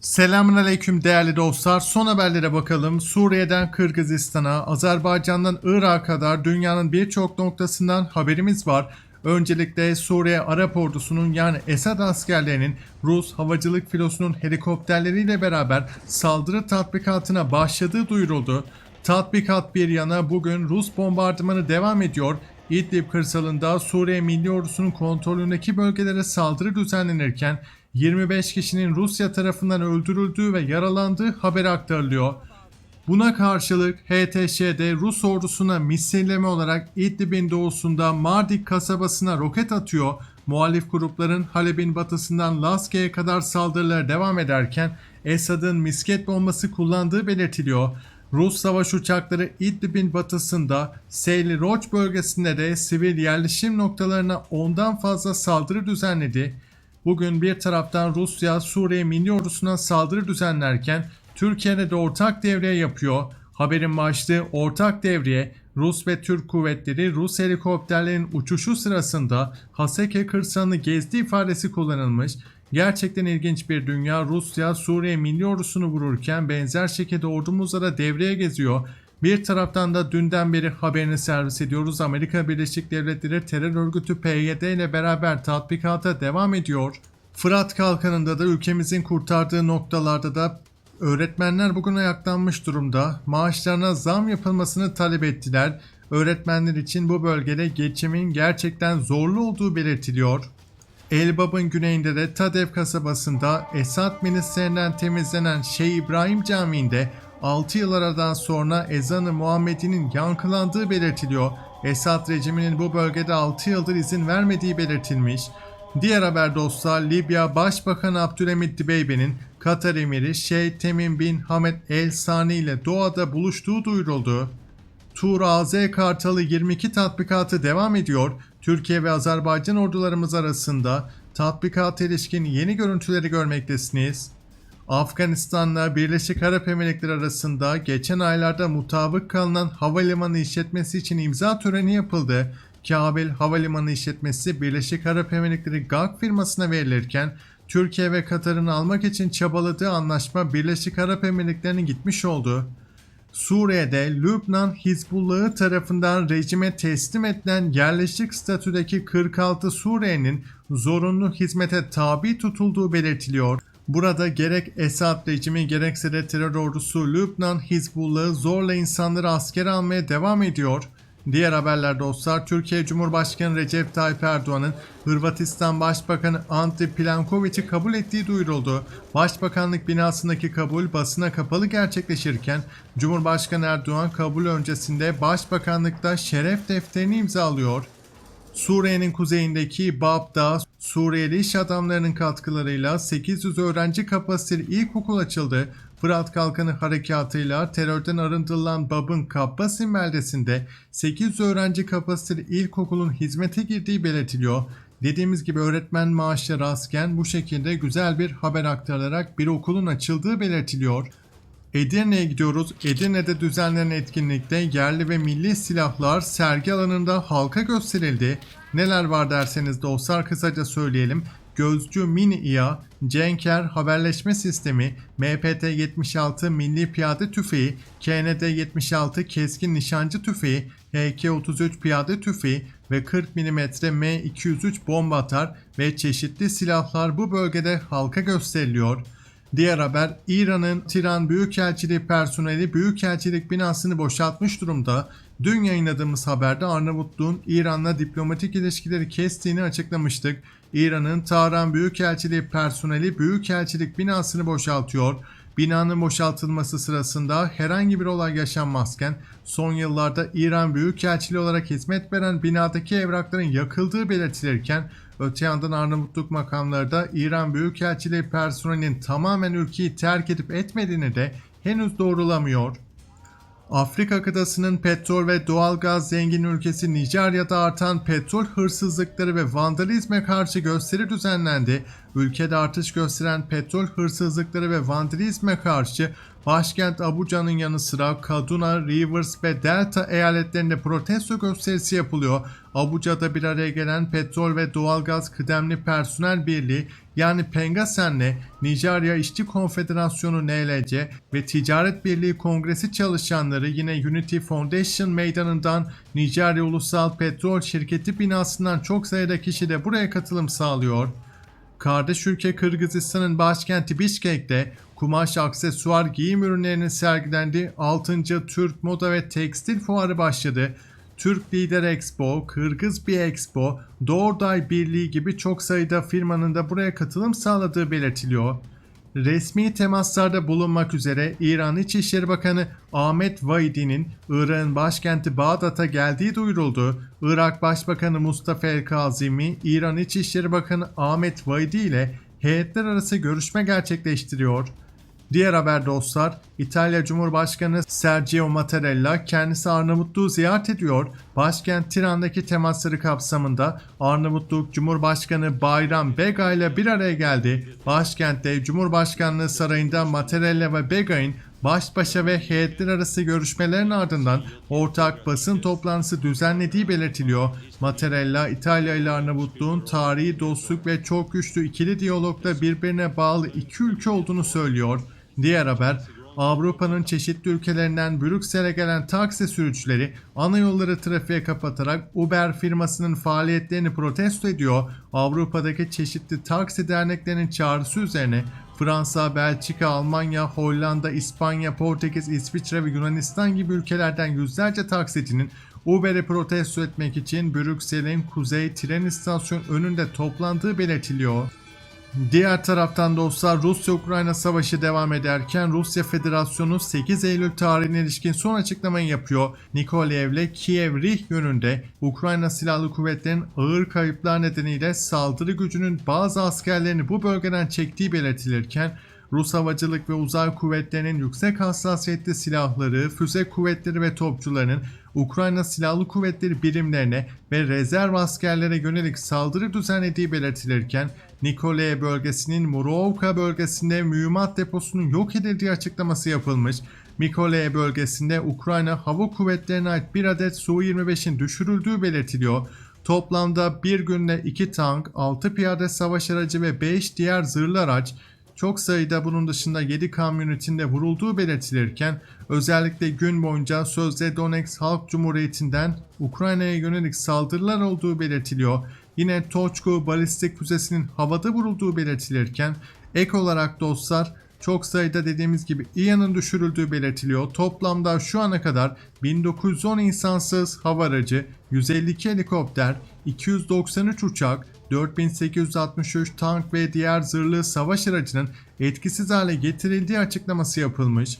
Selamünaleyküm değerli dostlar. Son haberlere bakalım. Suriye'den Kırgızistan'a, Azerbaycan'dan Irak'a kadar dünyanın birçok noktasından haberimiz var. Öncelikle Suriye Arap ordusunun yani Esad askerlerinin Rus havacılık filosunun helikopterleriyle beraber saldırı tatbikatına başladığı duyuruldu. Tatbikat bir yana bugün Rus bombardımanı devam ediyor. İdlib kırsalında Suriye Milli Ordusu'nun kontrolündeki bölgelere saldırı düzenlenirken 25 kişinin Rusya tarafından öldürüldüğü ve yaralandığı haberi aktarılıyor. Buna karşılık HTŞ'de Rus ordusuna misilleme olarak İdlib'in doğusunda Mardik kasabasına roket atıyor. Muhalif grupların Halep'in batısından Laskiye'ye kadar saldırılar devam ederken Esad'ın misket bombası kullandığı belirtiliyor. Rus savaş uçakları İdlib'in batısında Seyli Roç bölgesinde de sivil yerleşim noktalarına ondan fazla saldırı düzenledi. Bugün bir taraftan Rusya Suriye Milli Ordusu'na saldırı düzenlerken Türkiye'de de ortak devriye yapıyor. Haberin başlığı ortak devriye Rus ve Türk kuvvetleri Rus helikopterlerin uçuşu sırasında Haseke kırsalını gezdi ifadesi kullanılmış. Gerçekten ilginç bir dünya. Rusya Suriye Milli Ordusu'nu vururken benzer şekilde ordumuzla da devreye geziyor. Bir taraftan da dünden beri haberini servis ediyoruz. Amerika Birleşik Devletleri terör örgütü PYD ile beraber tatbikata devam ediyor. Fırat Kalkanı'nda da ülkemizin kurtardığı noktalarda da öğretmenler bugün ayaklanmış durumda. Maaşlarına zam yapılmasını talep ettiler. Öğretmenler için bu bölgede geçimin gerçekten zorlu olduğu belirtiliyor. Elbap'ın güneyinde de Tadev kasabasında Esad milislerinden temizlenen Şeyh İbrahim Camii'nde 6 yıl aradan sonra ezanı Muhammed'in yankılandığı belirtiliyor. Esad rejiminin bu bölgede 6 yıldır izin vermediği belirtilmiş. Diğer haber dostlar Libya Başbakanı Abdülhamit Dibeybe'nin Katar emiri Şeyh Temim bin Hamed El Sani ile Doğa'da buluştuğu duyuruldu. Tur AZ Kartalı 22 tatbikatı devam ediyor. Türkiye ve Azerbaycan ordularımız arasında tatbikata ilişkin yeni görüntüleri görmektesiniz. Afganistan'la Birleşik Arap Emirlikleri arasında geçen aylarda mutabık kalınan havalimanı işletmesi için imza töreni yapıldı. Kabil Havalimanı işletmesi Birleşik Arap Emirlikleri GAK firmasına verilirken Türkiye ve Katar'ın almak için çabaladığı anlaşma Birleşik Arap Emirlikleri'ne gitmiş oldu. Suriye'de Lübnan Hizbullah'ı tarafından rejime teslim edilen yerleşik statüdeki 46 Suriye'nin zorunlu hizmete tabi tutulduğu belirtiliyor. Burada gerek Esad rejimi gerekse de terör ordusu Lübnan Hizbullah'ı zorla insanları askere almaya devam ediyor. Diğer haberler dostlar Türkiye Cumhurbaşkanı Recep Tayyip Erdoğan'ın Hırvatistan Başbakanı Ante Plenković'i kabul ettiği duyuruldu. Başbakanlık binasındaki kabul basına kapalı gerçekleşirken Cumhurbaşkanı Erdoğan kabul öncesinde Başbakanlıkta şeref defterini imzalıyor. Suriye'nin kuzeyindeki Bab'da Suriyeli iş adamlarının katkılarıyla 800 öğrenci kapasiteli ilkokul açıldı. Fırat Kalkanı harekatıyla terörden arındırılan Bab'ın Kabbasin beldesinde 800 öğrenci kapasiteli ilkokulun hizmete girdiği belirtiliyor. Dediğimiz gibi öğretmen maaşları azken bu şekilde güzel bir haber aktarılarak bir okulun açıldığı belirtiliyor. Edirne'ye gidiyoruz. Edirne'de düzenlenen etkinlikte yerli ve milli silahlar sergi alanında halka gösterildi. Neler var derseniz dostlar kısaca söyleyelim. Gözcü Mini İA, Cenker haberleşme sistemi, MPT-76 milli piyade tüfeği, KND-76 keskin nişancı tüfeği, HK-33 piyade tüfeği ve 40 mm M203 bomba atar ve çeşitli silahlar bu bölgede halka gösteriliyor. Diğer haber İran'ın Tiran Büyükelçiliği personeli Büyükelçilik binasını boşaltmış durumda. Dün yayınladığımız haberde Arnavutluğun İran'la diplomatik ilişkileri kestiğini açıklamıştık. İran'ın Tahran Büyükelçiliği personeli Büyükelçilik binasını boşaltıyor. Binanın boşaltılması sırasında herhangi bir olay yaşanmazken son yıllarda İran Büyükelçiliği olarak hizmet veren binadaki evrakların yakıldığı belirtilirken öte yandan Arnavutluk makamları da İran Büyükelçiliği personelinin tamamen ülkeyi terk edip etmediğini de henüz doğrulamıyor. Afrika kıtasının petrol ve doğalgaz zengin ülkesi Nijerya'da artan petrol hırsızlıkları ve vandalizme karşı gösteri düzenlendi. Ülkede artış gösteren petrol hırsızlıkları ve vandalizme karşı başkent Abuca'nın yanı sıra Kaduna, Rivers ve Delta eyaletlerinde protesto gösterisi yapılıyor. Abuca'da bir araya gelen Petrol ve Doğalgaz Kıdemli Personel Birliği yani Pengasen'le Nijerya İşçi Konfederasyonu NLC ve Ticaret Birliği Kongresi çalışanları yine Unity Foundation meydanından Nijerya Ulusal Petrol Şirketi binasından çok sayıda kişi de buraya katılım sağlıyor. Kardeş ülke Kırgızistan'ın başkenti Bişkek'te kumaş, aksesuar, giyim ürünlerinin sergilendiği 6. Türk Moda ve Tekstil Fuarı başladı. Türk Lider Expo, Kırgız Bir Expo, Doğruday Birliği gibi çok sayıda firmanın da buraya katılım sağladığı belirtiliyor. Resmi temaslarda bulunmak üzere İran İçişleri Bakanı Ahmet Vaidi'nin Irak'ın başkenti Bağdat'a geldiği duyuruldu. Irak Başbakanı Mustafa El Kazimi, İran İçişleri Bakanı Ahmet Vaidi ile heyetler arası görüşme gerçekleştiriyor. Diğer haber dostlar, İtalya Cumhurbaşkanı Sergio Mattarella kendisi Arnavutluğu ziyaret ediyor. Başkent Tiran'daki temasları kapsamında Arnavutluk Cumhurbaşkanı Bayram Bega ile bir araya geldi. Başkentte Cumhurbaşkanlığı Sarayı'nda Mattarella ve Bega'nın baş başa ve heyetler arası görüşmelerin ardından ortak basın toplantısı düzenlediği belirtiliyor. Mattarella, İtalya ile Arnavutluğun tarihi dostluk ve çok güçlü ikili diyalogda birbirine bağlı iki ülke olduğunu söylüyor. Diğer haber Avrupa'nın çeşitli ülkelerinden Brüksel'e gelen taksi sürücüleri ana yolları trafiğe kapatarak Uber firmasının faaliyetlerini protesto ediyor. Avrupa'daki çeşitli taksi derneklerinin çağrısı üzerine Fransa, Belçika, Almanya, Hollanda, İspanya, Portekiz, İsviçre ve Yunanistan gibi ülkelerden yüzlerce taksicinin Uber'i protesto etmek için Brüksel'in kuzey tren istasyonu önünde toplandığı belirtiliyor. Diğer taraftan dostlar Rusya-Ukrayna savaşı devam ederken Rusya Federasyonu 8 Eylül tarihine ilişkin son açıklamayı yapıyor. Nikolaev'le Kiev Rih yönünde Ukrayna Silahlı Kuvvetleri'nin ağır kayıplar nedeniyle saldırı gücünün bazı askerlerini bu bölgeden çektiği belirtilirken Rus havacılık ve uzay kuvvetlerinin yüksek hassasiyetli silahları, füze kuvvetleri ve topçularının Ukrayna Silahlı Kuvvetleri birimlerine ve rezerv askerlere yönelik saldırı düzenlediği belirtilirken Nikolaev bölgesinin Murovka bölgesinde mühimmat deposunun yok edildiği açıklaması yapılmış. Mikolaev bölgesinde Ukrayna Hava Kuvvetleri'ne ait bir adet Su-25'in düşürüldüğü belirtiliyor. Toplamda bir günde 2 tank, 6 piyade savaş aracı ve 5 diğer zırhlı araç çok sayıda bunun dışında 7 kamyonetinde vurulduğu belirtilirken özellikle gün boyunca sözde Donetsk Halk Cumhuriyeti'nden Ukrayna'ya yönelik saldırılar olduğu belirtiliyor. Yine Toçko balistik füzesinin havada vurulduğu belirtilirken ek olarak dostlar çok sayıda dediğimiz gibi İHA'nın düşürüldüğü belirtiliyor. Toplamda şu ana kadar 1910 insansız hava aracı, 152 helikopter, 293 uçak, 4863 tank ve diğer zırhlı savaş aracının etkisiz hale getirildiği açıklaması yapılmış.